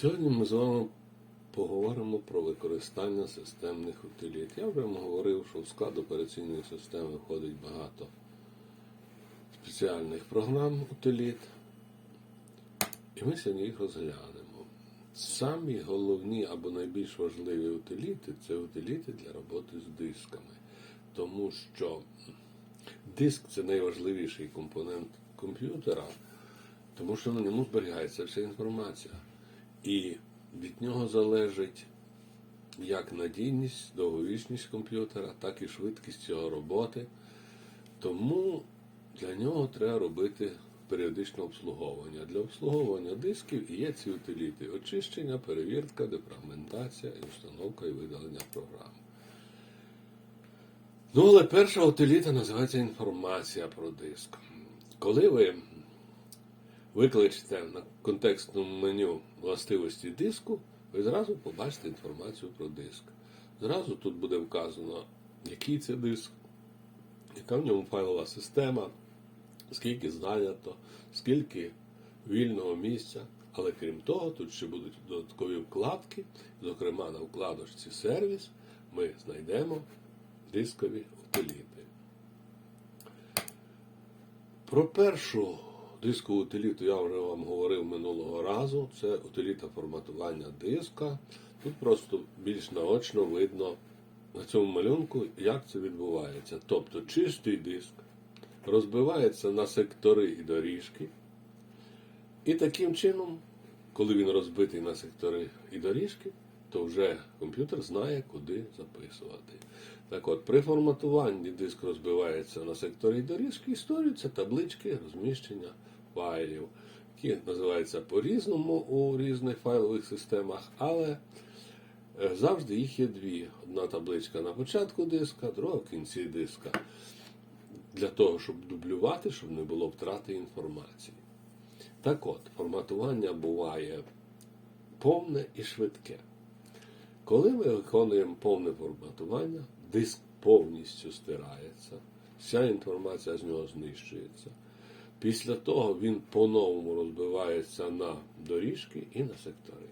Сьогодні ми з вами поговоримо про використання системних утиліт. Я вже вам говорив, що в склад операційної системи входить багато спеціальних програм утиліт. І ми сьогодні їх розглянемо. Самі головні або найбільш важливі утиліти це утиліти для роботи з дисками. Тому що диск це найважливіший компонент комп'ютера, тому що на ньому зберігається вся інформація. І від нього залежить як надійність, довговічність комп'ютера, так і швидкість його роботи. Тому для нього треба робити періодичне обслуговування. Для обслуговування дисків є ці утиліти очищення, перевірка, дефрагментація, установка і видалення програм. Ну, але перша утиліта називається інформація про диск. Коли ви викличете на контекстному меню властивості диску, ви зразу побачите інформацію про диск. Зразу тут буде вказано, який це диск, яка в ньому файлова система, скільки зайнято, скільки вільного місця. Але крім того, тут ще будуть додаткові вкладки. Зокрема, на вкладочці сервіс ми знайдемо дискові утиліти. Про першу дискову утиліту я вже вам говорив минулого разу. Це утиліта форматування диска. Тут просто більш наочно видно на цьому малюнку, як це відбувається. Тобто чистий диск розбивається на сектори і доріжки. І таким чином, коли він розбитий на сектори і доріжки, то вже комп'ютер знає, куди записувати. Так от, при форматуванні диск розбивається на секторі і доріжки і створюються таблички розміщення файлів, які називаються по-різному у різних файлових системах, але е, завжди їх є дві. Одна табличка на початку диска, друга в кінці диска. Для того, щоб дублювати, щоб не було втрати інформації. Так от, форматування буває повне і швидке. Коли ми виконуємо повне форматування, диск повністю стирається, вся інформація з нього знищується. Після того він по-новому розбивається на доріжки і на сектори.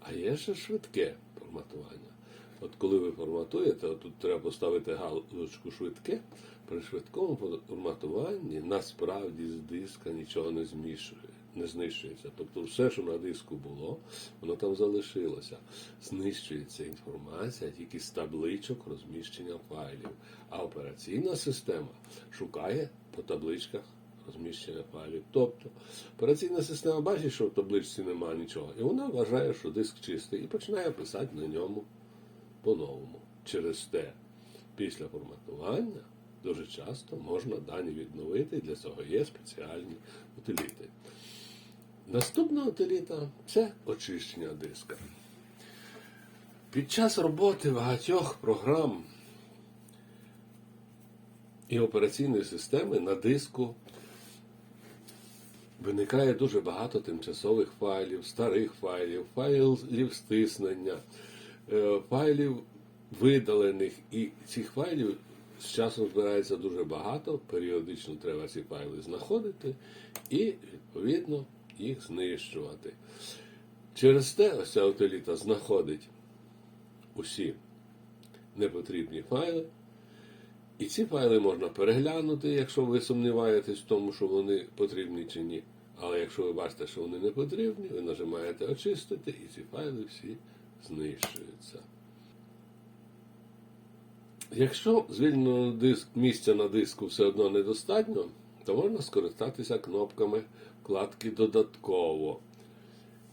А є ще швидке форматування. От коли ви форматуєте, от тут треба поставити галочку швидке. При швидкому форматуванні насправді з диска нічого не змішує, не знищується. Тобто все, що на диску було, воно там залишилося. Знищується інформація тільки з табличок розміщення файлів. А операційна система шукає по табличках розміщення файлів. Тобто операційна система бачить, що в табличці немає нічого, і вона вважає, що диск чистий, і починає писати на ньому по-новому. Через те, після форматування дуже часто можна дані відновити, і для цього є спеціальні утиліти. Наступна утиліта це очищення диска. Під час роботи багатьох програм і операційної системи на диску виникає дуже багато тимчасових файлів, старих файлів, файлів стиснення, е, файлів видалених. І цих файлів з часом збирається дуже багато. Періодично треба ці файли знаходити і, відповідно, їх знищувати. Через те ось ця утиліта знаходить усі непотрібні файли. І ці файли можна переглянути, якщо ви сумніваєтесь в тому, що вони потрібні чи ні. Але якщо ви бачите, що вони не потрібні, ви нажимаєте очистити, і ці файли всі знищуються. Якщо звільненого диск, місця на диску все одно недостатньо, то можна скористатися кнопками вкладки Додатково.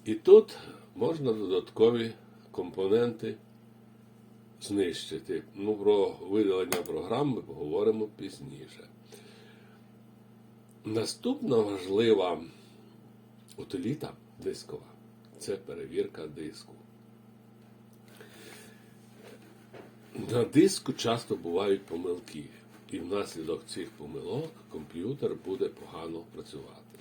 І тут можна додаткові компоненти знищити. Ну, про видалення програм ми поговоримо пізніше. Наступна важлива утиліта дискова це перевірка диску. На диску часто бувають помилки, і внаслідок цих помилок комп'ютер буде погано працювати.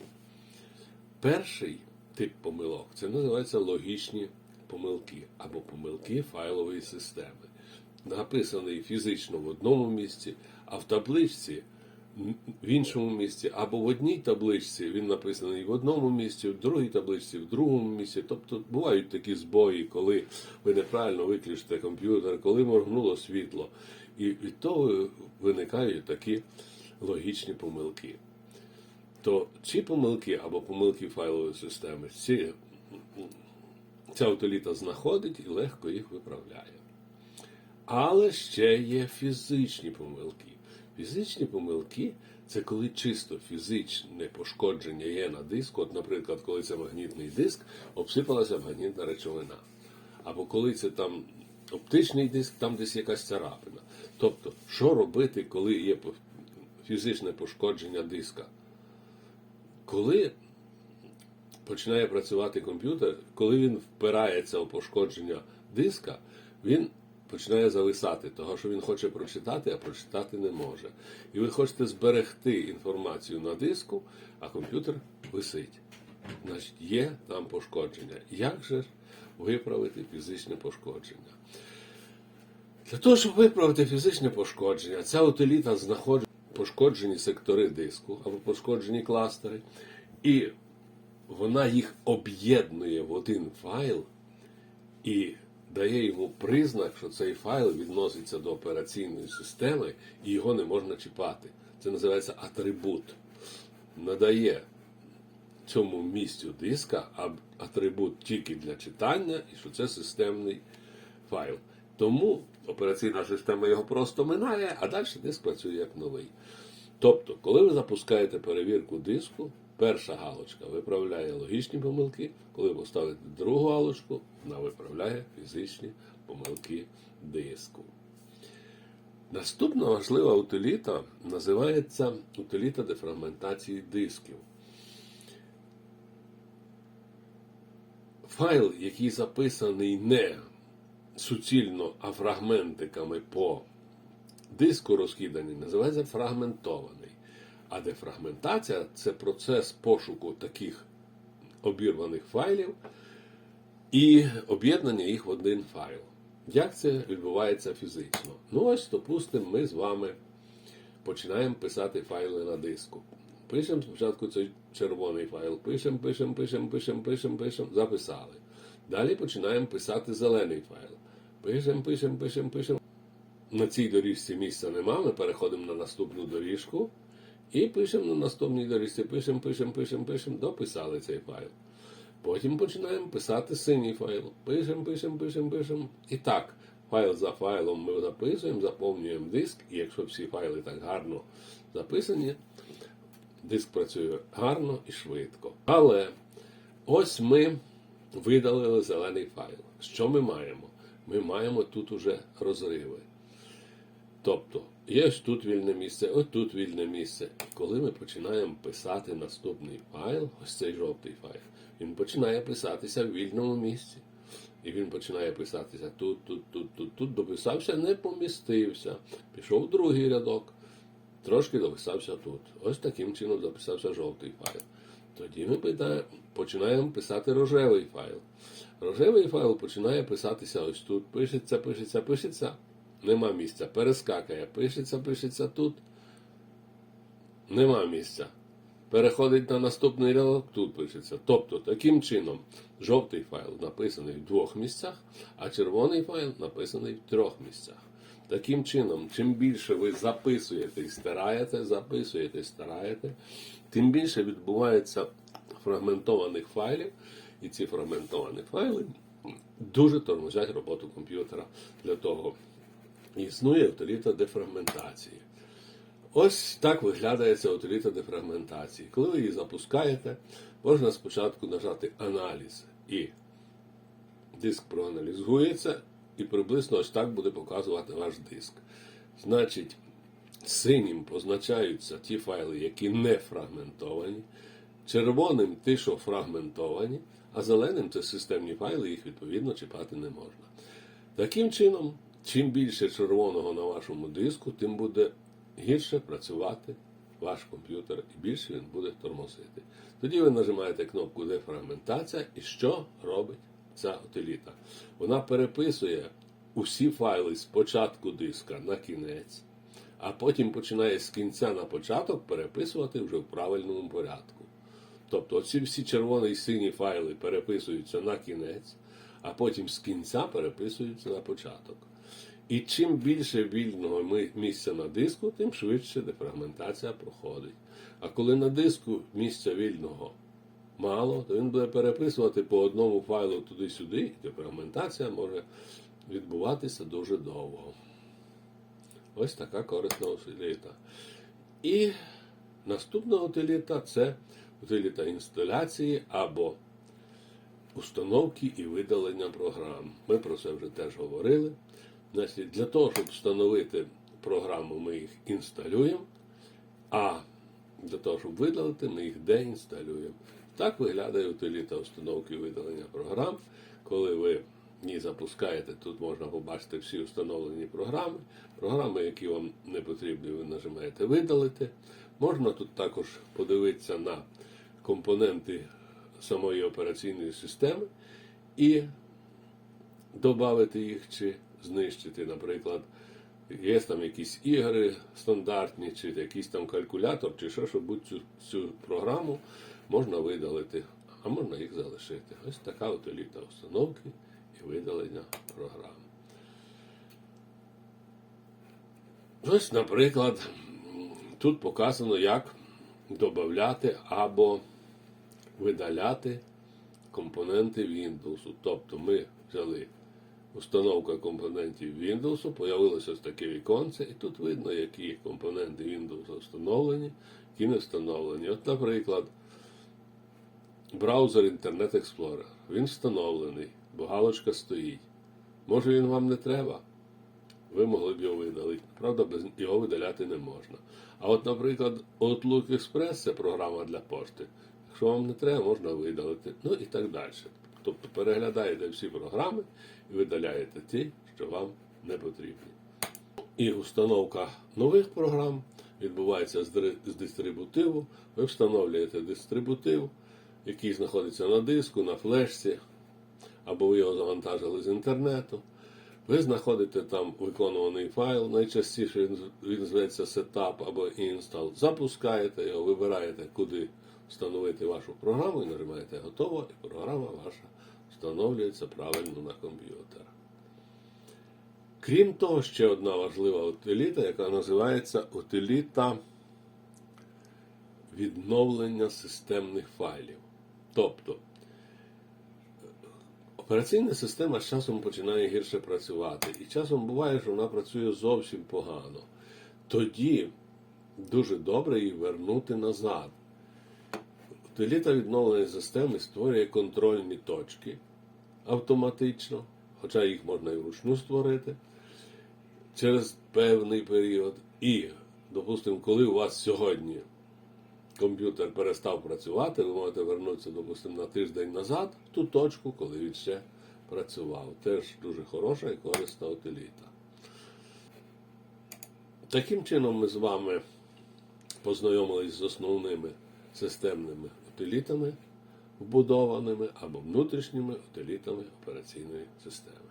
Перший тип помилок це називається логічні помилки або помилки файлової системи. Написаний фізично в одному місці, а в табличці в іншому місці, або в одній табличці він написаний в одному місці, в другій табличці, в другому місці. Тобто бувають такі збої, коли ви неправильно виключите комп'ютер, коли моргнуло світло. І від того виникають такі логічні помилки. То ці помилки або помилки файлової системи, ці, ця утиліта знаходить і легко їх виправляє. Але ще є фізичні помилки. Фізичні помилки це коли чисто фізичне пошкодження є на диску. От, наприклад, коли це магнітний диск, обсипалася магнітна речовина. Або коли це там оптичний диск, там десь якась царапина. Тобто, що робити, коли є фізичне пошкодження диска? Коли починає працювати комп'ютер, коли він впирається у пошкодження диска, він починає зависати, того що він хоче прочитати, а прочитати не може. І ви хочете зберегти інформацію на диску, а комп'ютер висить. Значить, є там пошкодження. Як же виправити фізичне пошкодження? Для того, щоб виправити фізичне пошкодження, ця утиліта знаходить пошкоджені сектори диску або пошкоджені кластери, і вона їх об'єднує в один файл і дає йому признак, що цей файл відноситься до операційної системи і його не можна чіпати. Це називається атрибут. Надає цьому місцю диска атрибут тільки для читання, і що це системний файл. Тому операційна система його просто минає, а далі диск працює як новий. Тобто, коли ви запускаєте перевірку диску, перша галочка виправляє логічні помилки, коли ви поставите другу галочку, вона виправляє фізичні помилки диску. Наступна важлива утиліта називається утиліта дефрагментації дисків. Файл, який записаний не суцільно, а фрагментиками по диску розкиданий, називається фрагментований. А дефрагментація це процес пошуку таких обірваних файлів і об'єднання їх в один файл. Як це відбувається фізично? Ну ось, допустимо, ми з вами починаємо писати файли на диску. Пишемо спочатку цей червоний файл, пишемо, пишемо, пишемо, пишемо, пишемо, пишемо, записали. Далі починаємо писати зелений файл. Пишемо, пишемо, пишемо, пишемо. На цій доріжці місця нема, ми переходимо на наступну доріжку і пишемо на наступній доріжці, пишемо, пишемо, пишемо, пишемо, дописали цей файл. Потім починаємо писати синій файл. Пишемо, пишемо, пишемо, пишемо. І так, файл за файлом ми записуємо, заповнюємо диск, і якщо всі файли так гарно записані, диск працює гарно і швидко. Але ось ми видалили зелений файл. Що ми маємо? Ми маємо тут уже розриви. Тобто, є ось тут вільне місце, ось тут вільне місце. І Коли ми починаємо писати наступний файл, ось цей жовтий файл, він починає писатися в вільному місці. І він починає писатися тут, тут, тут, тут, тут, дописався, не помістився. Пішов другий рядок, трошки дописався тут. Ось таким чином записався жовтий файл. Тоді ми починаємо писати рожевий файл. Рожевий файл починає писатися ось тут. Пишеться, пишеться, пишеться. Нема місця. Перескакає. Пишеться, пишеться тут. Нема місця. Переходить на наступний рядок, тут пишеться. Тобто, таким чином, жовтий файл написаний в двох місцях, а червоний файл написаний в трьох місцях. Таким чином, чим більше ви записуєте і стираєте, записуєте і стираєте, тим більше відбувається фрагментованих файлів, і ці фрагментовані файли дуже тормозять роботу комп'ютера. Для того існує утиліта дефрагментації. Ось так виглядає ця утиліта дефрагментації. Коли ви її запускаєте, можна спочатку нажати аналіз і диск проаналізується, і приблизно ось так буде показувати ваш диск. Значить, синім позначаються ті файли, які не фрагментовані, червоним ті, що фрагментовані, а зеленим це системні файли, їх відповідно чіпати не можна. Таким чином, чим більше червоного на вашому диску, тим буде гірше працювати ваш комп'ютер і більше він буде тормозити. Тоді ви нажимаєте кнопку дефрагментація, і що робить ця утиліта? Вона переписує усі файли з початку диска на кінець, а потім починає з кінця на початок переписувати вже в правильному порядку. Тобто ці всі червоні і сині файли переписуються на кінець, а потім з кінця переписуються на початок. І чим більше вільного місця на диску, тим швидше дефрагментація проходить. А коли на диску місця вільного мало, то він буде переписувати по одному файлу туди-сюди, і дефрагментація може відбуватися дуже довго. Ось така корисна утиліта. І наступна утиліта це утиліта інсталяції або установки і видалення програм. Ми про це вже теж говорили. Значить, для того, щоб встановити програму, ми їх інсталюємо, а для того, щоб видалити, ми їх деінсталюємо. Так виглядає утиліта установки видалення програм. Коли ви її запускаєте, тут можна побачити всі встановлені програми. Програми, які вам не потрібні, ви нажимаєте видалити. Можна тут також подивитися на компоненти самої операційної системи і додати їх чи знищити. Наприклад, є там якісь ігри стандартні, чи якийсь там калькулятор, чи що, щоб цю, цю програму можна видалити, а можна їх залишити. Ось така утиліта установки і видалення програм. Ось, наприклад, тут показано, як додати або видаляти компоненти Windows. Тобто ми взяли установка компонентів Windows, появилося таке віконце, і тут видно, які компоненти Windows встановлені, які не встановлені. От, наприклад, браузер Internet Explorer. Він встановлений, бо галочка стоїть. Може він вам не треба? Ви могли б його видалити. Правда, без його видаляти не можна. А от, наприклад, Outlook Express це програма для пошти. Якщо вам не треба, можна видалити. Ну і так далі. Тобто переглядаєте всі програми і видаляєте ті, що вам не потрібні. І установка нових програм відбувається з дистрибутиву. Ви встановлюєте дистрибутив, який знаходиться на диску, на флешці, або ви його завантажили з інтернету. Ви знаходите там виконуваний файл, найчастіше він, зветься Setup або Install. Запускаєте його, вибираєте, куди встановити вашу програму, і нажимаєте готово, і програма ваша встановлюється правильно на комп'ютер. Крім того, ще одна важлива утиліта, яка називається утиліта відновлення системних файлів. Тобто операційна система з часом починає гірше працювати. І часом буває, що вона працює зовсім погано. Тоді дуже добре її вернути назад. Утиліта відновлення системи створює контрольні точки автоматично, хоча їх можна і вручну створити через певний період. І, допустимо, коли у вас сьогодні комп'ютер перестав працювати, ви можете вернутися, допустимо, на тиждень назад в ту точку, коли він ще працював. Теж дуже хороша і корисна утиліта. Таким чином ми з вами познайомились з основними системними утилітами, вбудованими або внутрішніми утилітами операційної системи.